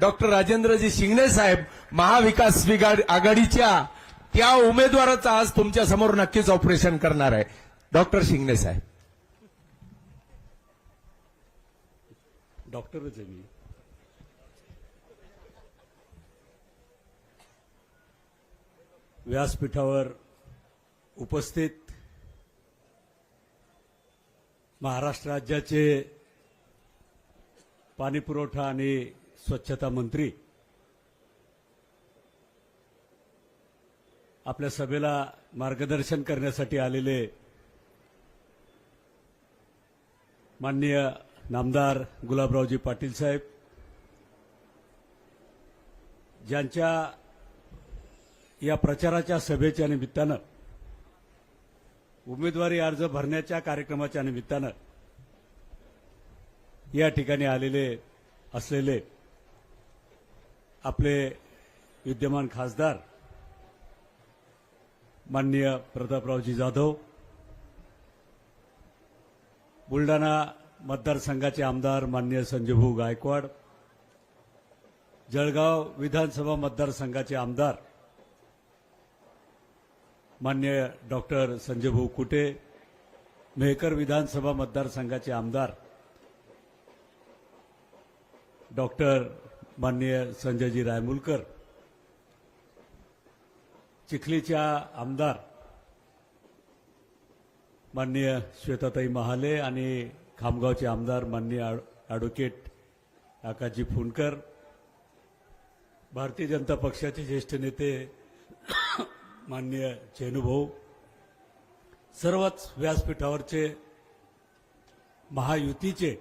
Doctor Rajendraji Shingne साहेब महाविकास आघाडीच्या त्या उमेदवाराचं आज तुमच्यासमोर नक्कीच ऑपरेशन करणार आहे. डॉक्टर शिंगणे साहेब. डॉक्टरच आहे मी. व्यासपीठावर उपस्थित महाराष्ट्र राज्याचे पाणीपुरवठा आणि स्वच्छता मंत्री. आपल्या सभेला मार्गदर्शन करण्यासाठी आलेले माननीय नामदार गुलाबरावजी पाटील साहेब ज्यांच्या या प्रचाराच्या सभेच्या निमित्तानं उमेदवारी अर्ज भरण्याच्या कार्यक्रमाच्या निमित्तानं या ठिकाणी आलेले असलेले आपले विद्यमान खासदार माननीय प्रतापरावजी जाधव बुलढाणा मतदारसंघाचे आमदार मान्य संजयभाऊ गायकवाड जळगाव विधानसभा मतदारसंघाचे आमदार मान्य डॉक्टर संजयभाऊ कुटे मेहकर विधानसभा मतदारसंघाचे आमदार डॉक्टर माननीय संजयजी रायमुलकर चिखलीच्या आमदार माननीय श्वेताताई महाले आणि खामगावचे आमदार माननीय ॲडव्होकेट आकाशजी फुंडकर भारतीय जनता पक्षाचे ज्येष्ठ नेते माननीय चेनुभाऊ सर्वच व्यासपीठावरचे महायुतीचे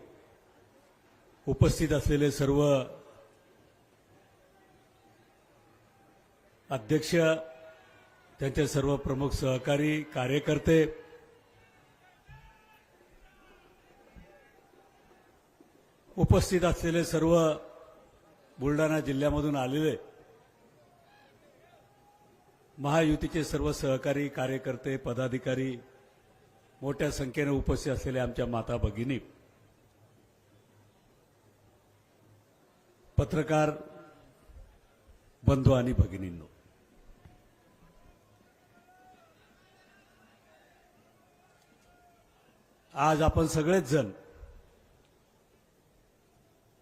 उपस्थित असलेले सर्व अध्यक्ष त्यांचे सर्व प्रमुख सहकारी कार्यकर्ते. उपस्थित असलेले सर्व बुलढाणा जिल्ह्यामधून आलेले महायुतीचे सर्व सहकारी कार्यकर्ते पदाधिकारी मोठ्या संख्येने उपस्थित असलेल्या आमच्या माता भगिनी. पत्रकार बंधू आणि भगिनींनो. आज आपण सगळेच जण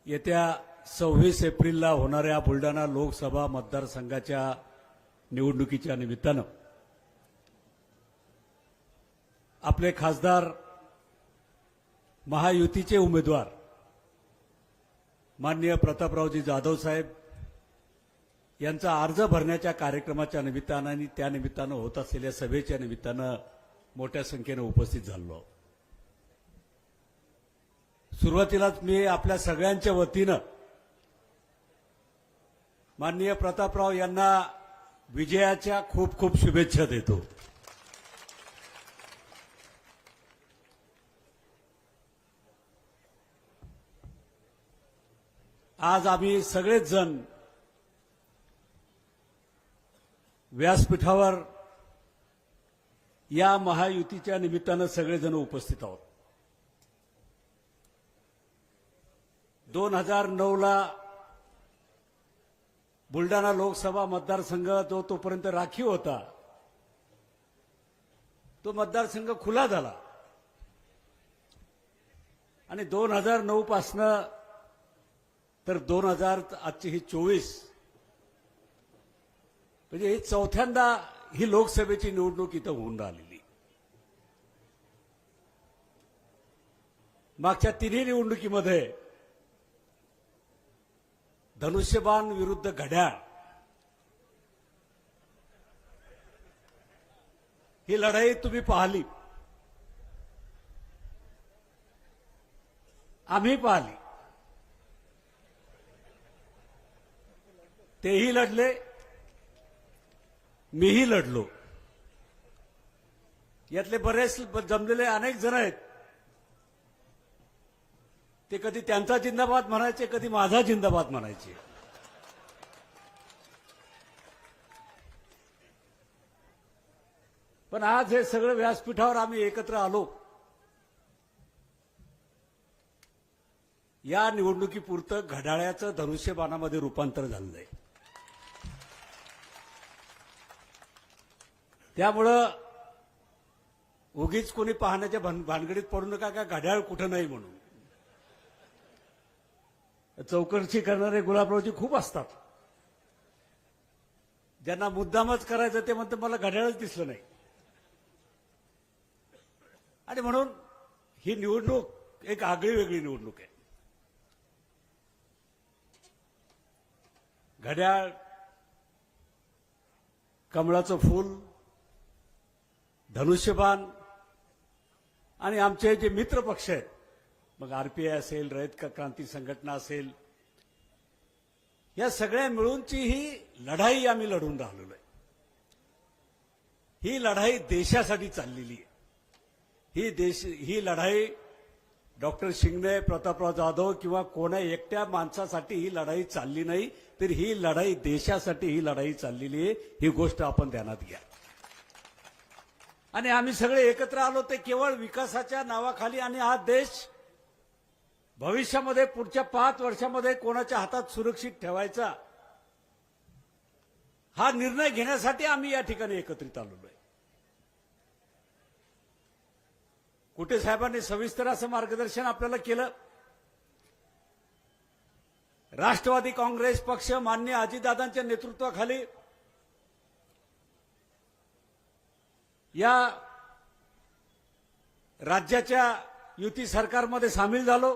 येत्या सव्वीस एप्रिलला होणाऱ्या बुलढाणा लोकसभा मतदारसंघाच्या निवडणुकीच्या निमित्तानं आपले खासदार महायुतीचे उमेदवार माननीय प्रतापरावजी जाधव साहेब यांचा अर्ज भरण्याच्या कार्यक्रमाच्या निमित्तानं आणि त्या निमित्तानं होत असलेल्या सभेच्या निमित्तानं मोठ्या संख्येनं उपस्थित झालो सुरुवातीलाच मी आपल्या सगळ्यांच्या वतीनं माननीय प्रतापराव यांना विजयाच्या खूप खूप शुभेच्छा देतो. आज आम्ही सगळेच जण व्यासपीठावर या महायुतीच्या निमित्तानं सगळेजण उपस्थित आहोत. दोन हजार नऊला बुलढाणा लोकसभा मतदारसंघ जो तोपर्यंत राखीव होता. तो मतदारसंघ खुला झाला. आणि दोन हजार नऊ पासनं तर दोन हजार आजची ही चोवीस. म्हणजे ही चौथ्यांदा ही लोकसभेची निवडणूक इथं होऊन राहिलेली. मागच्या तिन्ही निवडणुकीमध्ये धनुष्यबाण विरुद्ध घड्याळ. ही लढाई तुम्ही पाहिली. आम्ही पाहिली. तेही लढले मीही लढलो. यातले बरेच जमलेले अनेक जण आहेत. ते कधी त्यांचा जिंदाबाद म्हणायचे कधी माझा जिंदाबाद म्हणायचे. पण आज हे सगळं व्यासपीठावर आम्ही एकत्र आलो. या निवडणुकीपुरतं घड्याळ्याचं धनुष्यबाणामध्ये रूपांतर झालेलं आहे त्यामुळं उगीच कोणी पाहण्याच्या भान- भानगडीत पडू नका का घड्याळ कुठं नाही म्हणून. चौकशी करणारे गुलाबरावजी खूप असतात. ज्यांना मुद्दामच करायचं ते म्हणतं मला घड्याळच दिसलं नाही. आणि म्हणून ही निवडणूक एक आगळी वेगळी निवडणूक आहे. घड्याळ कमळाचं फूल धनुष्यबाण आणि आमचे जे मित्र पक्ष आहेत मग आरपीआय असेल रयत क्रांती संघटना असेल या सगळ्या मिळूनची ही लढाई आम्ही लढून राहिलेलो आहे. ही लढाई देशासाठी चाललेली आहे. ही देश ही लढाई डॉक्टर शिंगणे प्रतापराव जाधव किंवा कोणा एकट्या माणसासाठी ही लढाई चालली नाही तर ही लढाई देशासाठी ही लढाई चाललेली आहे ही गोष्ट आपण ध्यानात घ्या. आणि आम्ही सगळे एकत्र आलो ते केवळ विकासाच्या नावाखाली आणि हा देश भविष्यामध्ये पुढच्या पाच वर्षामध्ये कोणाच्या हातात सुरक्षित ठेवायचा हा निर्णय घेण्यासाठी आम्ही या ठिकाणी एकत्रित आलेलो आहे. कुठे साहेबांनी सविस्तर असं मार्गदर्शन आपल्याला केलं? राष्ट्रवादी काँग्रेस पक्ष मान्य अजितदादांच्या नेतृत्वाखाली या राज्याच्या युती सरकारमध्ये सामील झालो.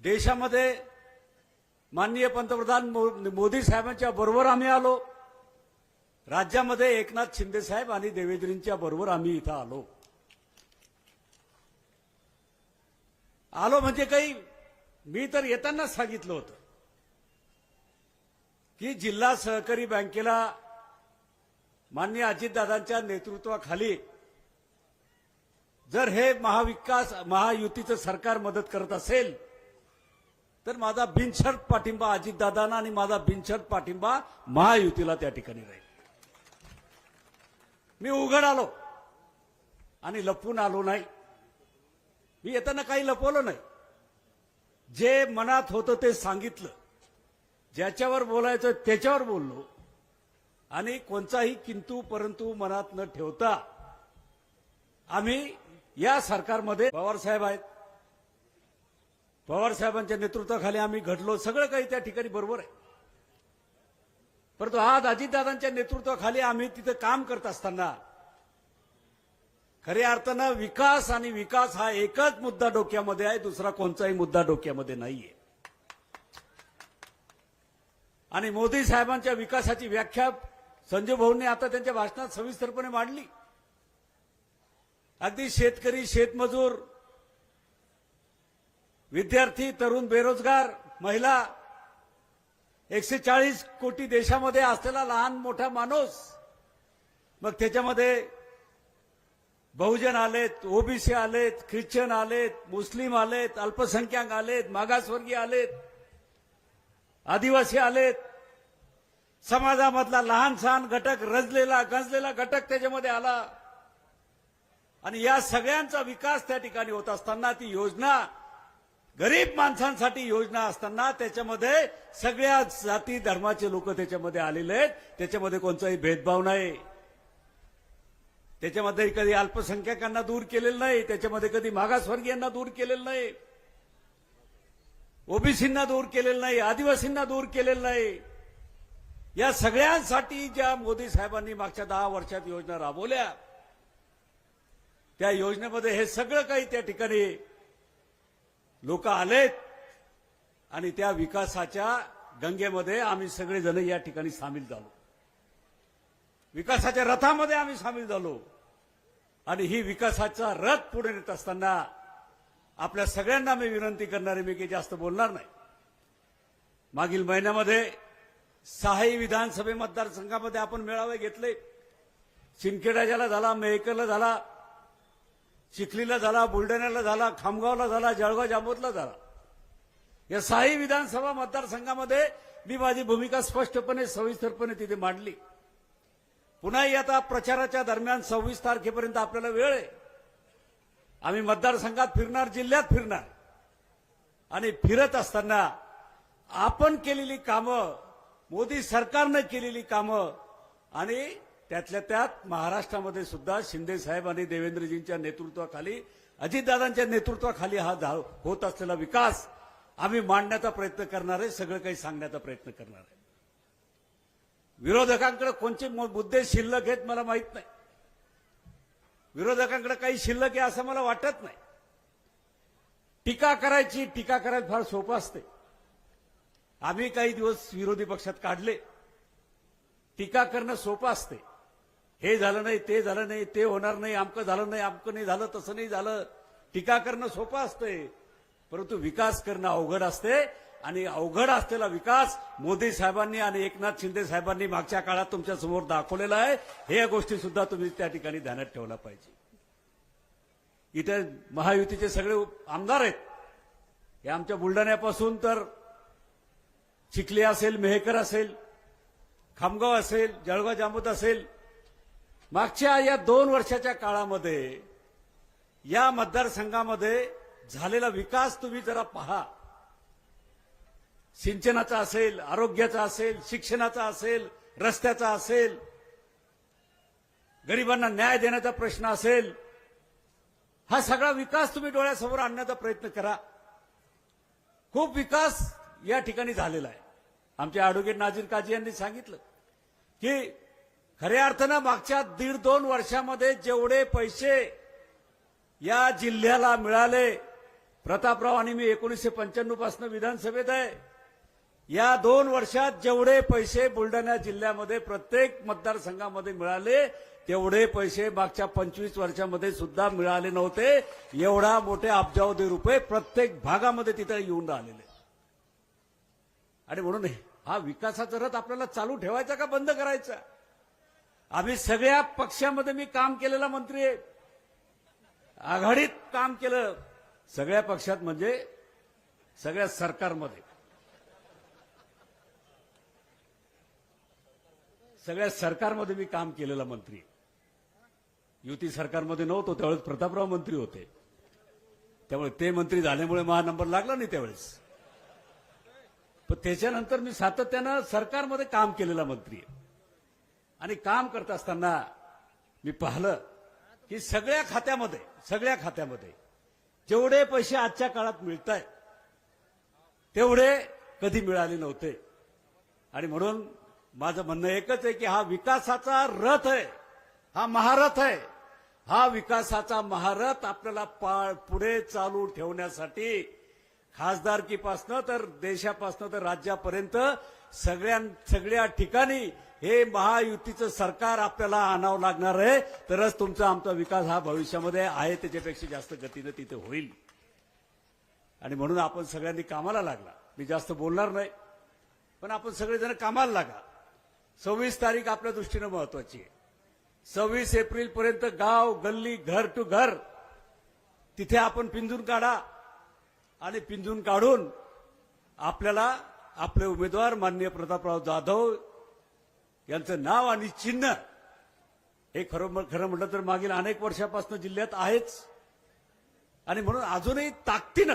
देशामध्ये माननीय पंतप्रधान मो- मोदी साहेबांच्या बरोबर आम्ही आलो. राज्यामध्ये एकनाथ शिंदे साहेब आणि देवेंद्रींच्या बरोबर आम्ही इथं आलो. आलो म्हणजे काही मी तर येतानाच सांगितलं होतं की जिल्हा सहकारी बँकेला माननीय अजितदादांच्या नेतृत्वाखाली जर हे महाविकास महायुतीचं सरकार मदत करत असेल तर माझा बिनशर्त पाठिंबा अजितदादांना आणि माझा बिनशर्त पाठिंबा महायुतीला त्या ठिकाणी राहील. मी उघड आलो आणि लपून आलो नाही. मी येताना काही लपवलं नाही. जे मनात होतं ते सांगितलं. ज्याच्यावर बोलायचं त्याच्यावर बोललो. आणि कोणताही किंतू परंतु मनात न ठेवता आम्ही या सरकारमध्ये पवार साहेब आहेत पवार साहेबांच्या नेतृत्वाखाली आम्ही घडलो. सगळं काही त्या ठिकाणी बरोबर आहे. परंतु आज अजितदादांच्या नेतृत्वाखाली आम्ही तिथं काम करत असताना खऱ्या अर्थानं विकास आणि विकास हा एकच मुद्दा डोक्यामध्ये आहे दुसरा कोणताही मुद्दा डोक्यामध्ये नाहीये. आणि मोदी साहेबांच्या विकासाची व्याख्या संजय भाऊंनी आता त्यांच्या भाषणात सविस्तरपणे मांडली. अगदी शेतकरी शेतमजूर विद्यार्थी तरुण बेरोजगार महिला एकशे चाळीस कोटी देशामध्ये असलेला लहान मोठा माणूस मग त्याच्यामध्ये बहुजन आलेत ओबीसी आलेत ख्रिश्चन आलेत मुस्लिम आलेत अल्पसंख्याक आलेत मागासवर्गीय आलेत आदिवासी आलेत. समाजामधला लहान सहान घटक रजलेला गंजलेला घटक त्याच्यामध्ये आला. आणि या सगळ्यांचा विकास त्या ठिकाणी होत असताना ती योजना गरीब माणसांसाठी योजना असताना त्याच्यामध्ये सगळ्या जाती धर्माचे लोक त्याच्यामध्ये आलेले आहेत. त्याच्यामध्ये कोणताही भेदभाव नाही. त्याच्यामध्ये कधी अल्पसंख्याकांना दूर केलेलं नाही. त्याच्यामध्ये कधी मागासवर्गीयांना दूर केलेलं नाही. ओबीसींना दूर केलेलं नाही. आदिवासींना दूर केलेलं नाही. या सगळ्यांसाठी ज्या मोदी साहेबांनी मागच्या दहा वर्षात योजना राबवल्या त्या योजनेमध्ये हे सगळं काही त्या ठिकाणी लोक आलेत आणि त्या विकासाच्या गंगेमध्ये आम्ही सगळेजण या ठिकाणी सामील झालो. विकासाच्या रथामध्ये आम्ही सामील झालो. आणि ही विकासाचा रथ पुढे नेत असताना आपल्या सगळ्यांना मी विनंती करणारे मी काही जास्त बोलणार नाही. मागील महिन्यामध्ये सहाही विधानसभे मतदारसंघामध्ये आपण मेळावे घेतले. शिंदखेडा झाला मेहकरला झाला चिखलीला झाला बुलढाण्याला झाला खामगावला झाला जळगाव जामोदला झाला. या साई विधानसभा मतदारसंघामध्ये मी माझी भूमिका स्पष्टपणे सविस्तरपणे तिथे मांडली. पुन्हाही आता प्रचाराच्या दरम्यान सव्वीस तारखेपर्यंत आपल्याला वेळ आहे. आम्ही मतदारसंघात फिरणार जिल्ह्यात फिरणार. आणि फिरत असताना आपण केलेली कामं मोदी सरकारनं केलेली कामं आणि त्यातल्या त्यात महाराष्ट्रामध्ये सुद्धा शिंदे साहेब आणि देवेंद्रजींच्या नेतृत्वाखाली अजितदादांच्या नेतृत्वाखाली हा झा- होत असलेला विकास आम्ही मांडण्याचा प्रयत्न करणार आहे सगळं काही सांगण्याचा प्रयत्न करणार आहे. विरोधकांकडे कोणते मुद्दे शिल्लक आहेत मला माहीत नाही. विरोधकांकडे काही शिल्लक आहे असं मला वाटत नाही. टीका करायची टीका करायला फार सोपं असते. आम्ही काही दिवस विरोधी पक्षात काढले. टीका करणं सोपं असते. हे झालं नाही ते झालं नाही ते होणार नाही आमकं झालं नाही आमकं नाही झालं तसं नाही झालं. टीका करणं सोपं असतंय. परंतु विकास करणं अवघड असते आणि अवघड असलेला विकास मोदी साहेबांनी आणि एकनाथ शिंदे साहेबांनी मागच्या काळात तुमच्यासमोर दाखवलेला आहे. हे या गोष्टी सुद्धा तुम्ही त्या ठिकाणी ध्यानात ठेवला पाहिजे. इथे महायुतीचे सगळे आमदार आहेत. हे आमच्या बुलढाण्यापासून तर चिखली असेल मेहकर असेल खामगाव असेल जळगाव जामोद असेल मागच्या या दोन वर्षाच्या काळामध्ये या मतदारसंघामध्ये झालेला विकास तुम्ही जरा पहा. सिंचनाचा असेल आरोग्याचा असेल शिक्षणाचा असेल रस्त्याचा असेल गरिबांना न्याय देण्याचा प्रश्न असेल हा सगळा विकास तुम्ही डोळ्यासमोर आणण्याचा प्रयत्न करा. खूप विकास या ठिकाणी झालेला आहे. आमचे ॲडव्होकेट नाजीर काजी यांनी सांगितलं की खऱ्या अर्थानं मागच्या दीड दोन वर्षामध्ये जेवढे पैसे या जिल्ह्याला मिळाले प्रतापराव आणि मी एकोणीसशे पंच्याण्णवपासून विधानसभेत आहे. या दोन वर्षात जेवढे पैसे बुलढाणा जिल्ह्यामध्ये प्रत्येक मतदारसंघामध्ये मिळाले तेवढे पैसे मागच्या पंचवीस वर्षामध्ये सुद्धा मिळाले नव्हते. एवढा मोठे अब्जावधी रुपये प्रत्येक भागामध्ये तिथे येऊन राहिलेले. आणि म्हणून हा विकासाचा रथ आपल्याला चालू ठेवायचा का बंद करायचा? आम्ही सगळ्या पक्षामध्ये मी काम केलेला मंत्री आहे. आघाडीत काम केलं. सगळ्या पक्षात म्हणजे सगळ्या सरकारमध्ये. सगळ्या सरकारमध्ये मी काम केलेला मंत्री युती सरकारमध्ये नव्हतो त्यावेळेस प्रतापराव मंत्री होते. त्यामुळे ते मंत्री झाल्यामुळे महा नंबर लागला नाही त्यावेळेस. पण त्याच्यानंतर मी सातत्यानं सरकारमध्ये काम केलेला मंत्री आहे. आणि काम करत असताना मी पाहिलं की सगळ्या खात्यामध्ये सगळ्या खात्यामध्ये जेवढे पैसे आजच्या काळात मिळत आहेत तेवढे कधी मिळाले नव्हते. आणि म्हणून माझं म्हणणं एकच आहे की हा विकासाचा रथ आहे हा महारथ आहे. हा विकासाचा महारथ आपल्याला पुढे चालू ठेवण्यासाठी खासदारकीपासनं तर देशापासनं तर राज्यापर्यंत सगळ्या सगळ्या ठिकाणी हे महायुतीचं सरकार आपल्याला आणावं लागणार आहे. तरच तुमचा आमचा विकास हा भविष्यामध्ये आहे त्याच्यापेक्षा जास्त गतीनं तिथे होईल. आणि म्हणून आपण सगळ्यांनी कामाला लागला. मी जास्त बोलणार नाही. पण आपण सगळेजण कामाला लागा. सव्वीस तारीख आपल्या दृष्टीनं महत्वाची आहे. सव्वीस एप्रिल पर्यंत गाव गल्ली घर टू घर तिथे आपण पिंजून काढा. आणि पिंजून काढून आपल्याला आपले उमेदवार माननीय प्रतापराव जाधव यांचं नाव आणि चिन्ह हे खरं खरं म्हटलं तर मागील अनेक वर्षापासून जिल्ह्यात आहेच. आणि म्हणून अजूनही ताकदीनं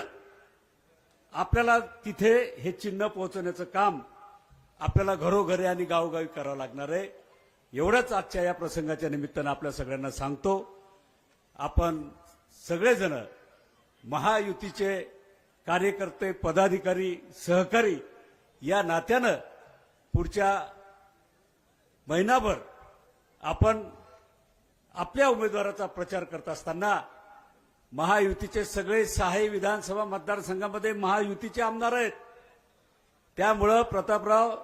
आपल्याला तिथे हे चिन्ह पोहोचवण्याचं काम आपल्याला घरोघरी आणि गावोगावी करावं लागणार आहे. एवढंच आजच्या या प्रसंगाच्या निमित्तानं आपल्या सगळ्यांना सांगतो. आपण सगळेजण महायुतीचे कार्यकर्ते पदाधिकारी सहकारी या नात्यानं पुढच्या महिनाभर आपण आपल्या उमेदवाराचा प्रचार करत असताना महायुतीचे सगळे सहाही विधानसभा मतदारसंघामध्ये महायुतीचे आमदार आहेत. त्यामुळं प्रतापराव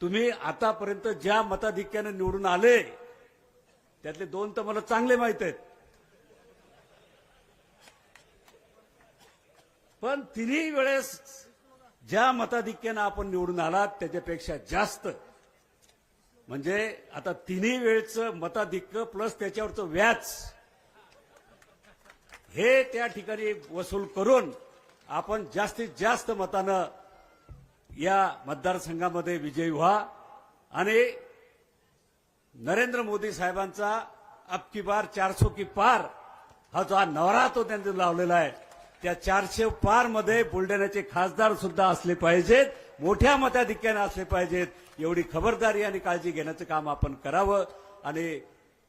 तुम्ही आतापर्यंत ज्या मताधिक्यानं निवडून आले त्यातले दोन तर मला चांगले माहीत आहेत. पण तिन्ही वेळेस ज्या मताधिक्यानं आपण निवडून आलात त्याच्यापेक्षा जास्त म्हणजे आता तिन्ही वेळचं मताधिक्य प्लस त्याच्यावरचं व्याज हे त्या ठिकाणी वसूल करून आपण जास्तीत जास्त मतानं या मतदारसंघामध्ये विजयी व्हा. आणि नरेंद्र मोदी साहेबांचा अब की बार चारसो की पार हा जो हा नवरा तो त्यांनी लावलेला आहे त्या चारशे पारमध्ये बुलढाण्याचे खासदार सुद्धा असले पाहिजेत. मोठ्या मताधिक्याने असले पाहिजेत. एवढी खबरदारी आणि काळजी घेण्याचं काम आपण करावं आणि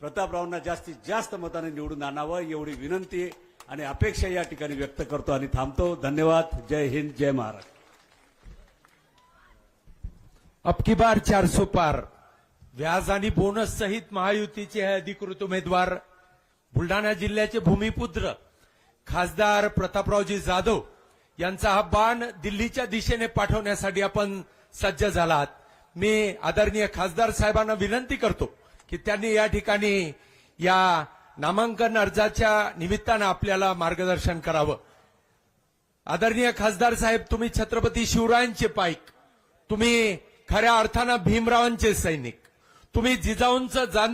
प्रतापरावांना जास्तीत जास्त मताने निवडून आणावं एवढी विनंती आणि अपेक्षा या ठिकाणी व्यक्त करतो आणि थांबतो. धन्यवाद. जय हिंद जय महाराष्ट्र. अबकी बार चारसो पार. व्याज आणि बोनस सहित महायुतीचे हे अधिकृत उमेदवार. बुलढाणा जिल्ह्याचे भूमिपुत्र खासदार प्रतापरावजी जाधव यांचा हा बाण दिल्लीच्या दिशेने पाठवण्यासाठी आपण सज्ज झालात. मी आदरणीय खासदार साहेबांना विनंती करतो की त्यांनी या ठिकाणी या नामांकन अर्जाच्या निमित्तानं आपल्याला मार्गदर्शन करावं. आदरणीय खासदार साहेब तुम्ही छत्रपती शिवरायांचे पाईक. तुम्ही खऱ्या अर्थानं भीमरावांचे सैनिक. तुम्ही जिजाऊंचं जाण